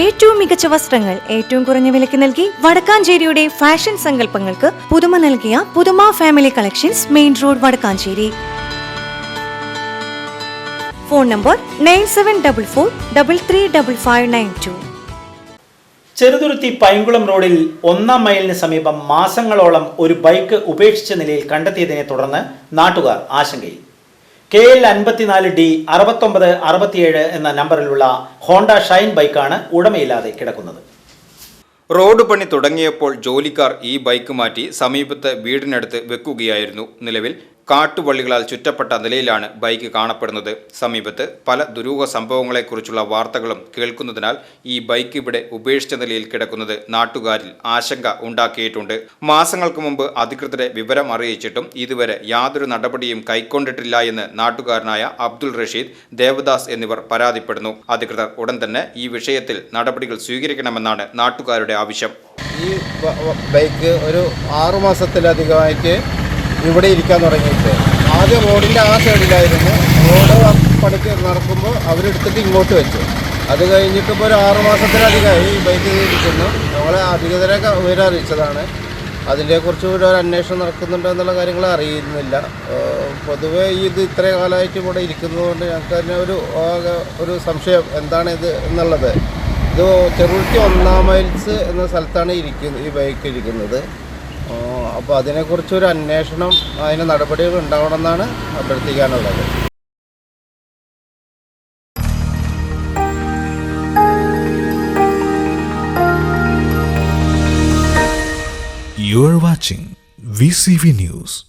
ഏറ്റവും മികച്ച വസ്ത്രങ്ങൾ ഏറ്റവും കുറഞ്ഞ വിലയ്ക്ക് നൽകി വടക്കാഞ്ചേരിയുടെ ഫാഷൻ സങ്കല്പങ്ങൾക്ക് പുതുമ നൽകിയ പുതുമ family collections main road Vadakkanchery. Phone number nine seven double four double three double five nine two Cheruthuruthy Painkulam റോഡിൽ ഒന്നാം മൈലിന് സമീപം മാസങ്ങളോളം ഒരു ബൈക്ക് ഉപേക്ഷിച്ച നിലയിൽ കണ്ടെത്തിയതിനെ തുടർന്ന് നാട്ടുകാർ ആശങ്കയിൽ. കെ എൽ അൻപത്തിനാല് ഡി അറുപത്തൊമ്പത് അറുപത്തിയേഴ് എന്ന നമ്പറിലുള്ള ഹോണ്ട ഷൈൻ ബൈക്കാണ് ഉടമയില്ലാതെ കിടക്കുന്നത്. റോഡ് പണി തുടങ്ങിയപ്പോൾ ജോലിക്കാർ ഈ ബൈക്ക് മാറ്റി സമീപത്തെ വീടിനടുത്ത് വെക്കുകയായിരുന്നു. നിലവിൽ കാട്ടുവള്ളികളാൽ ചുറ്റപ്പെട്ട നിലയിലാണ് ബൈക്ക് കാണപ്പെടുന്നത്. സമീപത്ത് പല ദുരൂഹ സംഭവങ്ങളെക്കുറിച്ചുള്ള വാർത്തകളും കേൾക്കുന്നതിനാൽ ഈ ബൈക്ക് ഇവിടെ ഉപേക്ഷിച്ച നിലയിൽ കിടക്കുന്നത് നാട്ടുകാരിൽ ആശങ്ക ഉണ്ടാക്കിയിട്ടുണ്ട്. മാസങ്ങൾക്ക് മുമ്പ് അധികൃതരെ വിവരം അറിയിച്ചിട്ടും ഇതുവരെ യാതൊരു നടപടിയും കൈക്കൊണ്ടിട്ടില്ല എന്ന് നാട്ടുകാരനായ അബ്ദുൾ റഷീദ് ദേവദാസ് എന്നിവർ പരാതിപ്പെടുന്നു. അധികൃതർ ഉടൻ തന്നെ ഈ വിഷയത്തിൽ നടപടികൾ സ്വീകരിക്കണമെന്നാണ് നാട്ടുകാരുടെ ആവശ്യം. ഈ ബൈക്ക് ഒരു ആറു മാസത്തിലധികമായിട്ട് ഇവിടെ ഇരിക്കാൻ തുടങ്ങിയിട്ട്. ആദ്യം റോഡിന്റെ ആ സൈഡിലായിരുന്നു. റോഡ് പണിക്ക് നടക്കുമ്പോൾ അവരെടുത്തിട്ട് ഇങ്ങോട്ട് വെച്ചു. അത് കഴിഞ്ഞിട്ട് ഇപ്പോൾ ഒരു ആറു മാസത്തിലധികമായി ബൈക്ക് ഇരിക്കുന്നു. ഞങ്ങളെ അധികൃതരൊക്കെ വിവരം അറിയിച്ചതാണ്. അതിനെക്കുറിച്ച് ഒരു അന്വേഷണം നടക്കുന്നുണ്ടോ എന്നുള്ള കാര്യങ്ങൾ അറിയുന്നില്ല. പൊതുവേ ഇത് ഇത്രയും കാലമായിട്ട് ഇവിടെ ഇരിക്കുന്നതുകൊണ്ട് ഞങ്ങൾക്ക് തന്നെ ഒരു ഒരു സംശയം എന്താണ് ഇത് എന്നുള്ളത്. ഇത് ചെറുട്ടി ഒന്നാം മൈൽസ് എന്ന സ്ഥലത്താണ് ഇരിക്കുന്നത് ഈ ബൈക്ക് ഇരിക്കുന്നത്. അപ്പോൾ അതിനെക്കുറിച്ചൊരു അന്വേഷണം അതിന് നടപടികൾ ഉണ്ടാവണമെന്നാണ് അഭ്യർത്ഥിക്കാനുള്ളത് You watching VCV News.